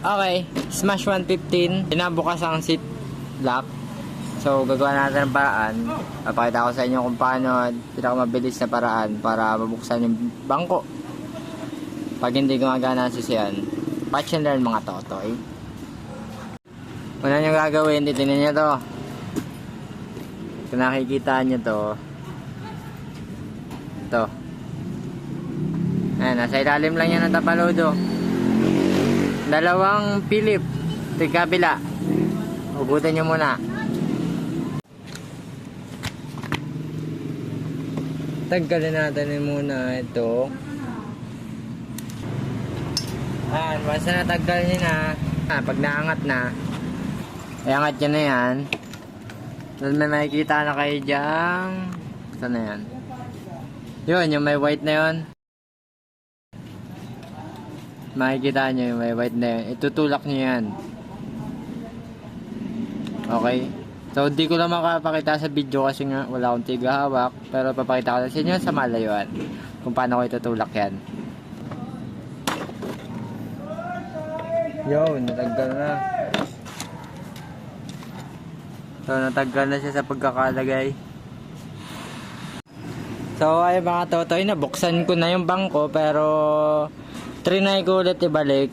Okay, Smash 115. Pinabukas ang seat lock. So, gagawa natin ng paraan. Papakita ko sa inyo kung paano pinakamabilis na paraan para mabuksan yung bangko. Pag hindi gumagana ang sisiyan. Watch and learn mga totoy. Una nyo gagawin, titinin nyo to. Kung nakikita nyo to. Ito. Ayan, nasa ilalim lang yan ng tapaludo. Dalawang Philip. Tigkabila. Ugutan nyo muna. Tanggalin natin muna ito. Ayan, basta natanggal nyo na. Ah, pag naangat na, iangat nyo na yan. Tapos may makikita na kayo dyan. Saan na yan? Yun, yung may white na yun. Makikita nyo yung may white na yun. Itutulak nyo yan. Okay. So, di ko lang makapakita sa video kasi nga wala akong tiga hawak. Pero papakita ko na sa inyo sa malayuan kung paano ko itutulak yan. Yun, nataggal na. So, nataggal na siya sa pagkakalagay. So, ay mga totoy, nabuksan ko na yung bangko pero trinay ko ulit ibalik.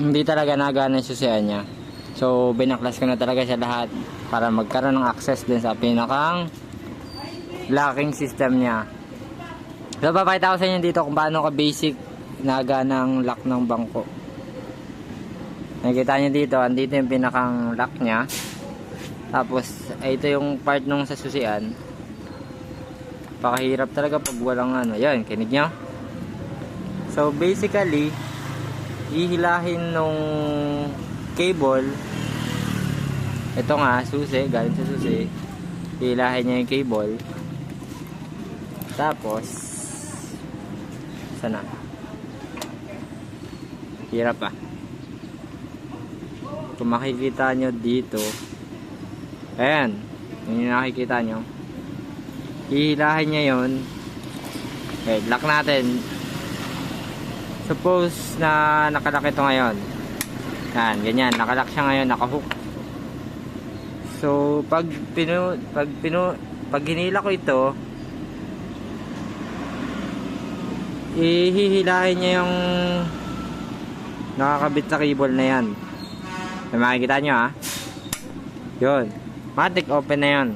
Hindi talaga nagana yung susian niya. So, binaklas ko na talaga siya lahat para magkaroon ng access din sa pinakang locking system niya. So, papakita ko sa inyo dito kung paano ka basic nagana ang lock ng bangko. Nakikita nyo dito, andito yung pinakang lock niya. Tapos, ito yung part nung sa susian. Pakahirap talaga pag walang ano. Yan, kinig nyo. So, basically, ihilahin nung cable. Ito nga, susi, galing sa susi. Ihilahin niya yung cable. Tapos, sana. Hirap ah. Kung makikita nyo dito, ayan, yun yung nakikita nyo. Hihilahin niya yun. Okay, lock natin. Suppose na nakalock ito ngayon. Yan, ganyan, nakalock siya ngayon, nakahook. So, pag pinu, pag pinu, pag hinila ko ito, ihihilahin niya yung nakakabit sa cable na yan. May makikita nyo ha. Yun. Matic open na yun.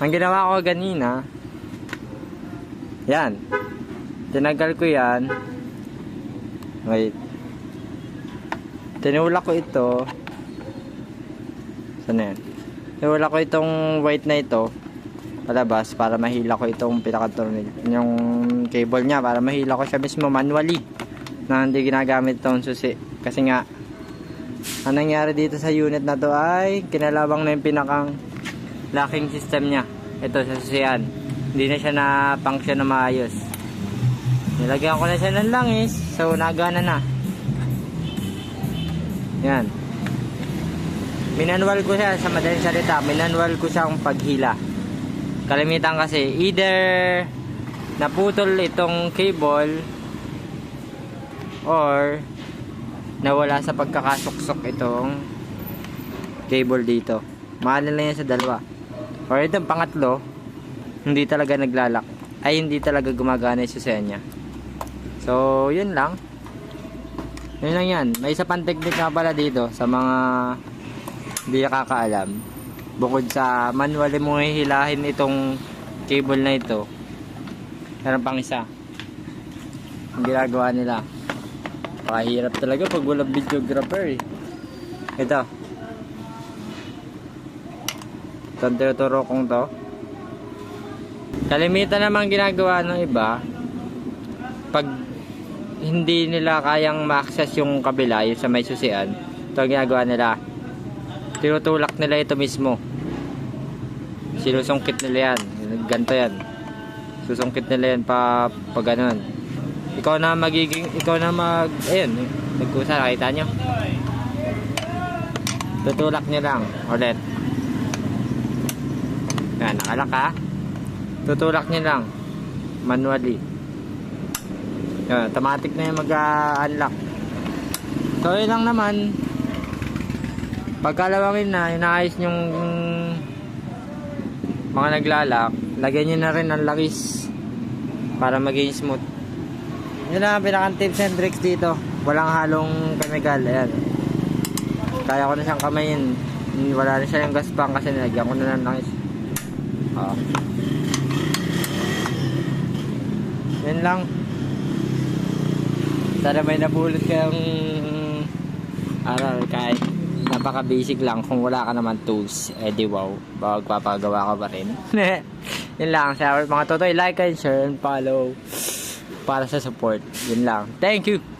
Ang ginawa ko ganina, yan. Tinagal ko yan. Wait. Tinulak ko ito. Saan yan? Tinulak ko itong white na ito. Palabas para mahila ko itong pinaka-tornil. Yung cable niya para mahila ko siya mismo manually. Na hindi ginagamit itong susi. Kasi nga, ang nangyari dito sa unit na to ay kinalabang na yung pinakang locking system niya. Ito sa susian. Hindi na siya na-function na maayos. Nilagyan ko na siya ng langis. So, nagana na. Yan. Minanwal ko siya sa madaling salita. Minanwal ko siya ang paghila. Kalimitan kasi either naputol itong cable or nawala sa pagkakasuksok itong cable dito. Mahalin lang yan sa dalawa. Or itong pangatlo, hindi talaga naglalak. Ay, hindi talaga gumagana yung susian niya. So, yun lang. Yun lang yan. May isa pang technique nga pala dito sa mga hindi nakakaalam. Bukod sa manual mo hihilahin itong cable na ito. Meron pang isa. Ang ginagawa nila. Pakahirap talaga pag walang videographer eh. Ito. Ito ang tinuturo kong to. Kalimitan naman ginagawa ng iba. Pag hindi nila kayang ma-access yung kabila, yung sa may susian, ito ginagawa nila. Tinutulak nila ito mismo. Sinusungkit nila yan. Ganto yan. Susungkit nila yan pa, pa ganun. Ikaw na magiging, ikaw na mag, ayun, nagkusa, nakita nyo? Tutulak nyo lang, ulit. Yan, nakalak ha. Tutulak nyo lang, manually. Yan, automatic na yung mag-unlock. So, yun lang naman. Pagkalawangin na, inaayos yung mga naglalak, lagyan nyo na rin ang lakis para maging smooth. Yun lang ang pinakang tips and tricks dito. Walang halong chemical. Ayan. Kaya ko na siyang kamayin. Wala na siya yung gaspang kasi nilagyan ko na ng langis. Oo. Yun lang. Sana may napulot kayong aral kahit napaka basic lang. Kung wala ka naman tools eh di wow. Bawag papagawa ka pa rin. Yun lang. Sa mga totoy like and share and follow para sa support. Yun lang. Thank you